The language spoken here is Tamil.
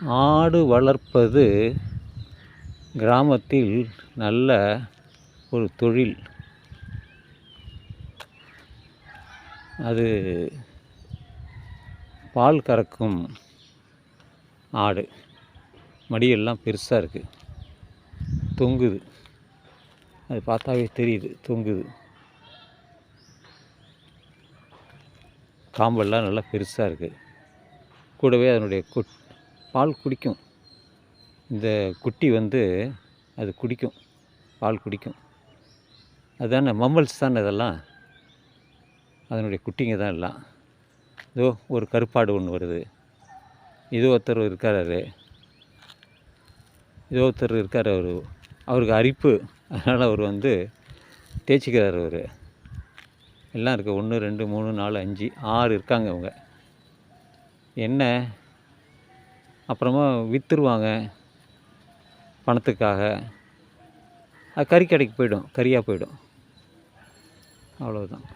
ஆடு வளர்ப்பது கிராமத்தில் நல்ல ஒரு தொழில். அது பால் கறக்கும் ஆடு. மடியெல்லாம் பெருசாக இருக்குது தொங்குது. அது பார்த்தாவே தெரியுது தொங்குது. காம்பெல்லாம் நல்லா பெருசாக இருக்குது கூடவே அதனுடைய குட் பால் குடிக்கும். இந்த குட்டி வந்து அது குடிக்கும் பால் குடிக்கும். அதானே மம்மல்ஸ் தானே இதெல்லாம் அதனுடைய குட்டிங்க தான் எல்லாம். இதோ ஒரு கருப்பாடு ஒன்று வருது. இது ஒருத்தர் இருக்கார். இதோ ஒருத்தர் இருக்கார் அவர். அவருக்கு அரிப்பு. அதனால் அவர் வந்து தேய்ச்சிக்கிறார் அவர். எல்லாம் இருக்குது ஒன்று ரெண்டு மூணு நாலு அஞ்சு ஆறு இருக்காங்க அவங்க. என்ன அப்புறமா விற்றுருவாங்க பணத்துக்காக. அது கறிக்கடைக்கு போய்டும் போயிடும் கறியாக போயிடும். அவ்வளோதான்